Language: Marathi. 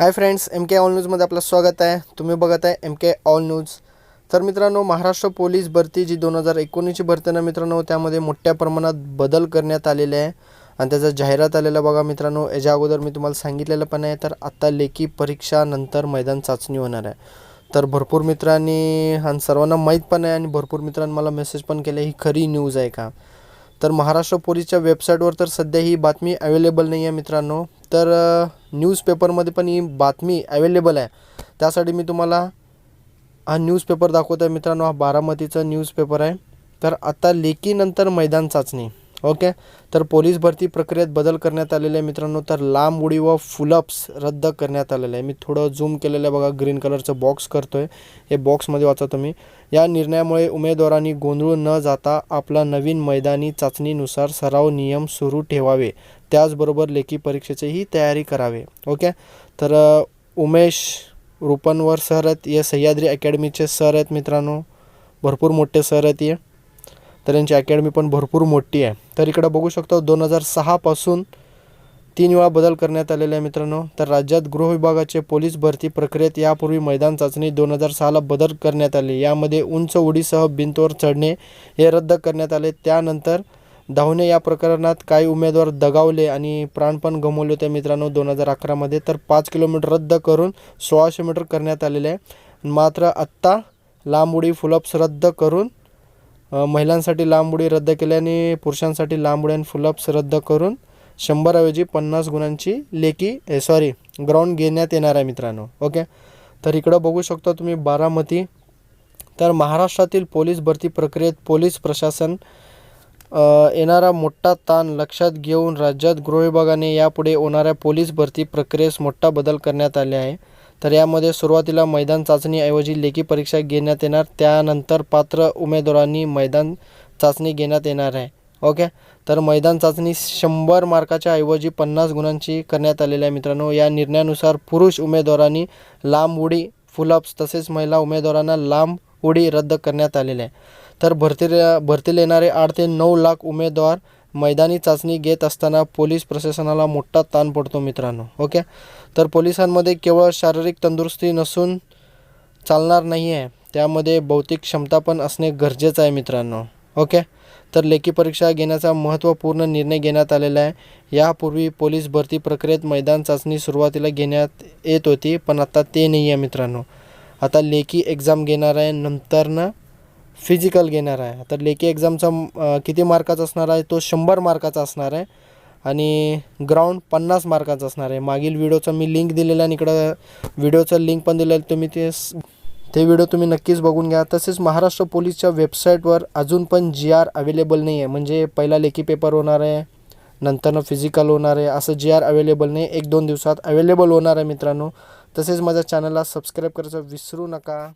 Hi friends M K all न्यूजमध्ये आपलं स्वागत आहे. तुम्ही बघत आहे एम के ऑल न्यूज. तर मित्रांनो महाराष्ट्र पोलीस भरती जी दोन हजार एकोणीसची भरती ना मित्रांनो त्यामध्ये मोठ्या प्रमाणात बदल करण्यात आलेले आहे. आणि त्याचा जाहिरात आलेलं बघा मित्रांनो याच्या अगोदर मी तुम्हाला सांगितलेलं पण आहे. तर आत्ता लेखी परीक्षानंतर मैदान चाचणी होणार आहे. तर भरपूर मित्रांनी आणि सर्वांना माहीत पण आहे आणि भरपूर मित्रांनी मला मेसेज पण केले ही खरी न्यूज आहे का? तर महाराष्ट्र पोलीसच्या वेबसाईटवर तर सध्या ही बातमी अवेलेबल नाही आहे मित्रांनो. तर न्यूजपेपरमध्ये पण ही बातमी अवेलेबल आहे. त्यासाठी मी तुम्हाला हा न्यूजपेपर दाखवतो आहे मित्रांनो. हा बारामतीचा न्यूजपेपर आहे. तर आता लेकीनंतर मैदान चाचणी. ओके? तर पोलीस भरती प्रक्रियेत बदल करण्यात आलेले आहे मित्रांनो. तर लांब उडी व फुलअप्स रद्द करण्यात आलेलं आहे. मी थोडं झूम केलेलं आहे बघा ग्रीन कलरचं बॉक्स करतो आहे हे बॉक्समध्ये वाचा तुम्ही. या निर्णयामुळे उमेदवारांनी गोंधळून न जाता आपला नवीन मैदानी चाचणीनुसार सराव नियम सुरू ठेवावे. त्याचबरोबर लेखी परीक्षेचीही तयारी करावे. ओके? तर उमेश रुपनवर सर आहेत. हे सह्याद्री अकॅडमीचे सर आहेत मित्रांनो. भरपूर मोठे सर आहेत हे तर यांची अकॅडमी पण भरपूर मोठी आहे. तर इकडं बघू शकतो दोन हजार सहापासून तीन वेळा बदल करण्यात आलेले आहे मित्रांनो. तर राज्यात गृह विभागाचे पोलीस भरती प्रक्रियेत यापूर्वी मैदान चाचणी दोन हजार सहाला बदल करण्यात आले. यामध्ये उंच उडीसह भिंतवर चढणे हे रद्द करण्यात आले. त्यानंतर धावणे या प्रकरणात काही उमेदवार दगावले आणि प्राण पण गमवले होते मित्रांनो दोन हजार अकरामध्ये. तर पाच किलोमीटर रद्द करून सोळाशे मीटर करण्यात आलेले आहे. मात्र आत्ता लांब उडी फुलअप्स रद्द करून महिलांसाठी लांब उडी रद्द केल्याने पुरुषांसाठी लांब उडी आणि फुलअप्स रद्द करून शंभरऐवजी पन्नास गुणांची लेखी सॉरी ग्राउंड घेण्यात येणार आहे मित्रांनो. ओके तर इकडं बघू शकता तुम्ही बारामती. तर महाराष्ट्रातील पोलीस भरती प्रक्रियेत पोलीस प्रशासन येणारा मोठा ताण लक्षात घेऊन राज्यात गृह विभागाने यापुढे होणाऱ्या पोलीस भरती प्रक्रियेस मोठा बदल करण्यात आले आहे. तर यामध्ये सुरुवातीला मैदान चाचणीऐवजी लेखी परीक्षा घेण्यात येणार त्यानंतर पात्र उमेदवारांनी मैदान चाचणी घेण्यात येणार आहे. ओके? तर मैदान चाचणी शंभर मार्काच्या ऐवजी पन्नास गुणांची करण्यात आलेली आहे मित्रांनो. या निर्णयानुसार पुरुष उमेदवारांनी लांब उडी फुलअप्स तसेच महिला उमेदवारांना लांब उडी रद्द करण्यात आलेली आहे. तर भरती भरतीला येणारे आठ ते नऊ लाख उमेदवार मैदानी चाचणी घेत असताना पोलीस प्रशासनाला मोठा ताण पडतो मित्रांनो ओके? तर पोलिसांमध्ये केवळ शारीरिक तंदुरुस्ती नसून चालणार नाही आहे त्यामध्ये बौद्धिक क्षमता पण असणे गरजेचं आहे मित्रांनो ओके? तर लेखी परीक्षा घेण्याचा महत्त्वपूर्ण निर्णय घेण्यात आलेला आहे. यापूर्वी पोलीस भरती प्रक्रियेत मैदान चाचणी सुरुवातीला घेण्यात येत होती पण आता ते नाही आहे मित्रांनो. आता लेखी एक्झाम घेणार आहे नंतरनं फिजिकल घेणार आहे. तर लेखी एक्झामचा किती मार्काचा असणार आहे? तो शंभर मार्काचा असणार आहे. आणि ग्राउंड पन्नास मार्काचा असणार आहे. मागील व्हिडिओचं मी लिंक दिलेला आहे आणि इकडं व्हिडिओचं लिंक पण दिलेलं आहे तुम्ही ते स- ते व्हिडिओ तुम्ही नक्कीच बघून घ्या. तसेच महाराष्ट्र पोलीसच्या वेबसाईटवर अजून पण जी आर अवेलेबल नाही आहे म्हणजे पहिला लेखी पेपर होणार आहे नंतरनं फिजिकल होणार आहे. असं जी आर अवेलेबल नाही. एक दोन दिवसात अवेलेबल होणार आहे मित्रांनो. तसेच माझ्या चॅनलला सबस्क्राईब करायचं विसरू नका.